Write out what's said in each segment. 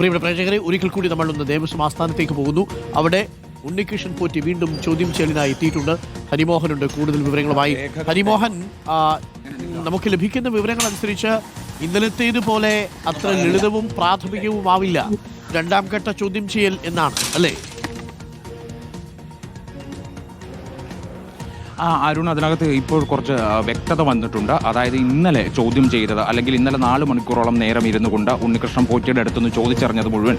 പ്രിയപ്പെട്ട പ്രേക്ഷകരെ ഒരിക്കൽ കൂടി നമ്മൾ ഒന്ന് ദേവസ്വം ആസ്ഥാനത്തേക്ക് പോകുന്നു. അവിടെ ഉണ്ണികൃഷ്ണൻ പോറ്റി വീണ്ടും ചോദ്യം ചെയ്യലിനായി എത്തിയിട്ടുണ്ട്. ഹരിമോഹനുണ്ട് കൂടുതൽ വിവരങ്ങളുമായി. ഹരിമോഹൻ നമുക്ക് ലഭിക്കുന്ന വിവരങ്ങൾ അനുസരിച്ച് ഇന്നലത്തേതുപോലെ അത്ര ലളിതവും പ്രാഥമികവുമാവില്ല. രണ്ടാം ഘട്ട ചോദ്യം ചെയ്യൽ എന്നാണ് അല്ലേ? ആ അരുൺ അതിനകത്ത് ഇപ്പോൾ കുറച്ച് വ്യക്തത വന്നിട്ടുണ്ട്. അതായത് ഇന്നലെ ചോദ്യം ചെയ്തത് അല്ലെങ്കിൽ ഇന്നലെ നാല് മണിക്കൂറോളം നേരം ഇരുന്നു കൊണ്ട് ഉണ്ണികൃഷ്ണൻ പോറ്റിയുടെ അടുത്തുനിന്ന് ചോദിച്ചറിഞ്ഞത് മുഴുവൻ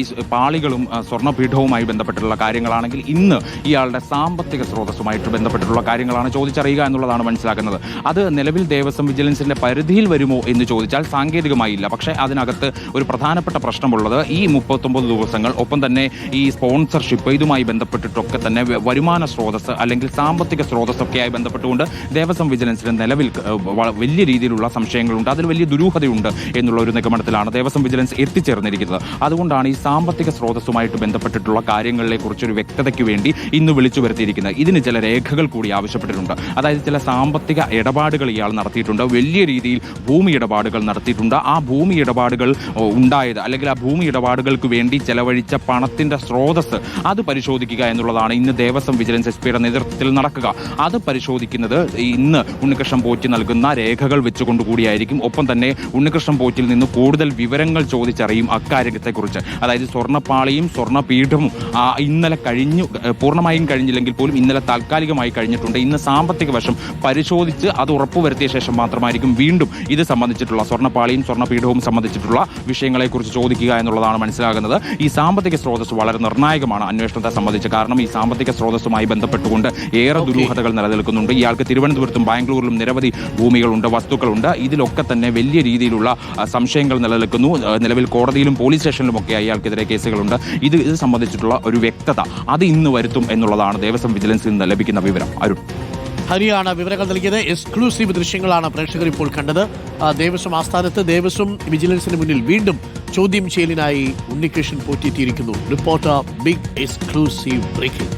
ഈ പാളികളും സ്വർണപീഠവുമായി ബന്ധപ്പെട്ടുള്ള കാര്യങ്ങളാണെങ്കിൽ ഇന്ന് ഇയാളുടെ സാമ്പത്തിക സ്രോതസ്സുമായിട്ട് ബന്ധപ്പെട്ടിട്ടുള്ള കാര്യങ്ങളാണ് ചോദിച്ചറിയുക എന്നുള്ളതാണ് മനസ്സിലാക്കുന്നത്. അത് നിലവിൽ ദേവസ്വം വിജിലൻസിന്റെ പരിധിയിൽ വരുമോ എന്ന് ചോദിച്ചാൽ സാങ്കേതികമായില്ല. പക്ഷേ അതിനകത്ത് ഒരു പ്രധാനപ്പെട്ട പ്രശ്നമുള്ളത് ഈ മുപ്പത്തൊമ്പത് ദിവസങ്ങൾ ഒപ്പം തന്നെ ഈ സ്പോൺസർഷിപ്പ് ഇതുമായി ബന്ധപ്പെട്ടിട്ടൊക്കെ തന്നെ വരുമാന സ്രോതസ് അല്ലെങ്കിൽ സാമ്പത്തിക സ്രോതസ്സൊക്കെയായി ബന്ധപ്പെട്ടുകൊണ്ട് ദേവസ്വം വിജിലൻസിന് നിലവിൽ വലിയ രീതിയിലുള്ള സംശയങ്ങളുണ്ട്. അതിൽ വലിയ ദുരൂഹതയുണ്ട് എന്നുള്ള ഒരു നിഗമനത്തിലാണ് ദേവസ്വം വിജിലൻസ് എത്തിച്ചേർന്നിരിക്കുന്നത്. അതുകൊണ്ടാണ് ഈ സാമ്പത്തിക സ്രോതസ്സുമായിട്ട് ബന്ധപ്പെട്ടിട്ടുള്ള കാര്യങ്ങളെ കുറിച്ചൊരു വ്യക്തതയ്ക്ക് വേണ്ടി ഇന്ന് വിളിച്ചു വരുത്തിയിരിക്കുന്നത്. ഇതിന് ചില രേഖകൾ കൂടി ആവശ്യപ്പെട്ടിട്ടുണ്ട്. അതായത് ചില സാമ്പത്തിക ഇടപാടുകൾ ഇയാൾ നടത്തിയിട്ടുണ്ട്. വലിയ രീതിയിൽ ഭൂമി ഇടപാടുകൾ നടത്തിയിട്ടുണ്ട്. ആ ഭൂമി ഇടപാടുകൾ ഉണ്ടായത് അല്ലെങ്കിൽ ആ ഭൂമി ഇടപാടുകൾക്ക് വേണ്ടി ചെലവഴിച്ച പണത്തിന്റെ സ്രോതസ് അത് പരിശോധിക്കുക എന്നുള്ളതാണ് ഇന്ന് ദേവസ്വം വിജിലൻസ് എസ് പിയുടെ നേതൃത്വത്തിൽ നടക്കുക. അത് പരിശോധിക്കുന്നത് ഇന്ന് ഉണ്ണികൃഷ്ണൻ പോറ്റി നൽകുന്ന രേഖകൾ വെച്ചുകൊണ്ട് കൂടിയായിരിക്കും. ഒപ്പം തന്നെ ഉണ്ണികൃഷ്ണൻ പോറ്റിൽ നിന്ന് കൂടുതൽ വിവരങ്ങൾ ചോദിച്ചറിയും അക്കാര്യത്തെക്കുറിച്ച്. അതായത് സ്വർണപ്പാളിയും സ്വർണപീഠവും ഇന്നലെ കഴിഞ്ഞു പൂർണമായും കഴിഞ്ഞില്ലെങ്കിൽ പോലും ഇന്നലെ താൽക്കാലികമായി കഴിഞ്ഞിട്ടുണ്ട്. ഇന്ന് സാമ്പത്തിക വശം പരിശോധിച്ച് അത് ഉറപ്പുവരുത്തിയ ശേഷം മാത്രമായിരിക്കും വീണ്ടും ഇത് സംബന്ധിച്ചിട്ടുള്ള സ്വർണപ്പാളിയും സ്വർണപീഠവും സംബന്ധിച്ചിട്ടുള്ള വിഷയങ്ങളെക്കുറിച്ച് ചോദിക്കുക എന്നുള്ളതാണ് മനസ്സിലാകുന്നത്. ഈ സാമ്പത്തിക സ്രോതസ് വളരെ നിർണായകമാണ് അന്വേഷണത്തെ സംബന്ധിച്ച്. കാരണം ഈ സാമ്പത്തിക സ്രോതസ്സുമായി ബന്ധപ്പെട്ടുകൊണ്ട് ഏറെ ദുരൂഹതകൾ നിലനിൽക്കുന്നുണ്ട്. ഇയാൾക്ക് തിരുവനന്തപുരത്തും ബാംഗ്ലൂരിലും നിരവധി ഭൂമികളുണ്ട് വസ്തുക്കളുണ്ട്. ഇതിലൊക്കെ തന്നെ വലിയ രീതിയിലുള്ള സംശയങ്ങൾ നിലനിൽക്കുന്നു. നിലവിൽ കോടതിയിലും പോലീസ് സ്റ്റേഷനിലും ഒക്കെ അയാൾക്കെതിരെ കേസുകളുണ്ട്. ഇത് ഇത് സംബന്ധിച്ചിട്ടുള്ള ഒരു വ്യക്തത അത് ഇന്ന് വരുത്തും എന്നുള്ളതാണ് ദേവസ്വം വിജിലൻസിൽ നിന്ന് ലഭിക്കുന്ന വിവരം. അരുൺ. ഹരിയാണ് വിവരങ്ങൾ നൽകിയത്. എക്സ്ക്ലൂസീവ് ദൃശ്യങ്ങളാണ് പ്രേക്ഷകർ ഇപ്പോൾ കണ്ടത്. ദേവസ്വം ആസ്ഥാനത്ത് ദേവസ്വം വിജിലൻസിന് മുന്നിൽ വീണ്ടും ചോദ്യം ചെയ്യലിനായി Unnikrishnan പോറ്റിയെത്തിയിരിക്കുന്നു. Reporter big exclusive breaking